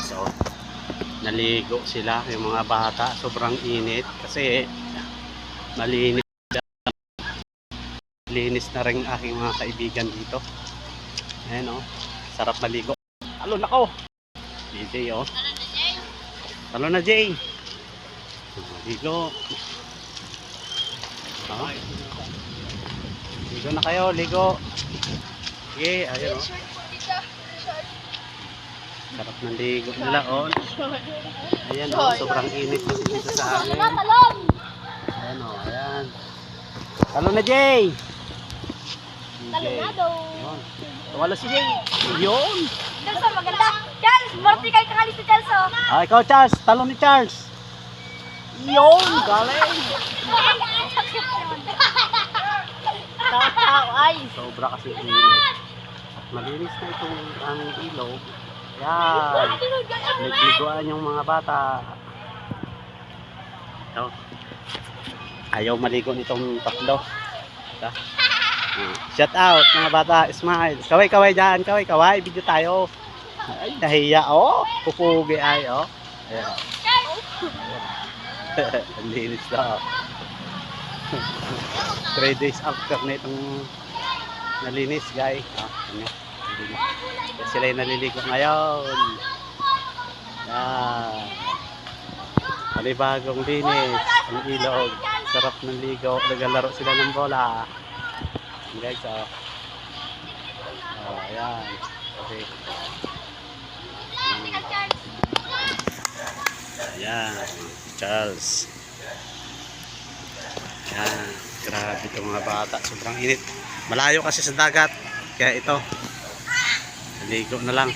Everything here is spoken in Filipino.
guys, oh. Naligo sila yung mga bata. Sobrang init kasi malinis linis na rin aking mga kaibigan dito. Ayan oh. Sarap maligo. Talo na ko. DJ oh. Talo na Jay. Ligo. Oh. Ligo na kayo, ligo. Sige, ayun oh. Sarap ng ligo nila oh. Ayan oh, sobrang init kasi dito sa amin. Ayan oh, ayan. Talo na Jay. Jay. Yun. Wala si Jay. Yun. Charles, oh, maganda. Charles, birthday kay kakali si Charles, oh. Ah, ikaw Charles, talo ni Charles. Yun, galing. Tataw, ay. Sobra kasi init. Malinis na itong aming ilog. Yan. Nagliguan yung mga bata. Ito. Ayaw maligo nitong tatlo. Ito. Hmm. Shout out mga bata, smile. Kaway kaway dyan, kaway kaway, video tayo. Ay, nahiya oh. Pupugi ay oh. Ayan. oh. Ang linis na oh. Three days after na itong nalinis guys. Ah, ano, sila yung naliligo ngayon. Yan. Panibagong linis. Ang ilog. Sarap ng ligo. Naglalaro sila ng bola. Guys, oh. Oh, ayan. Okay. Ayan. Charles. Ayan. Grabe itong mga bata. Sobrang init. Malayo kasi sa dagat. Kaya ito. Ligo na lang.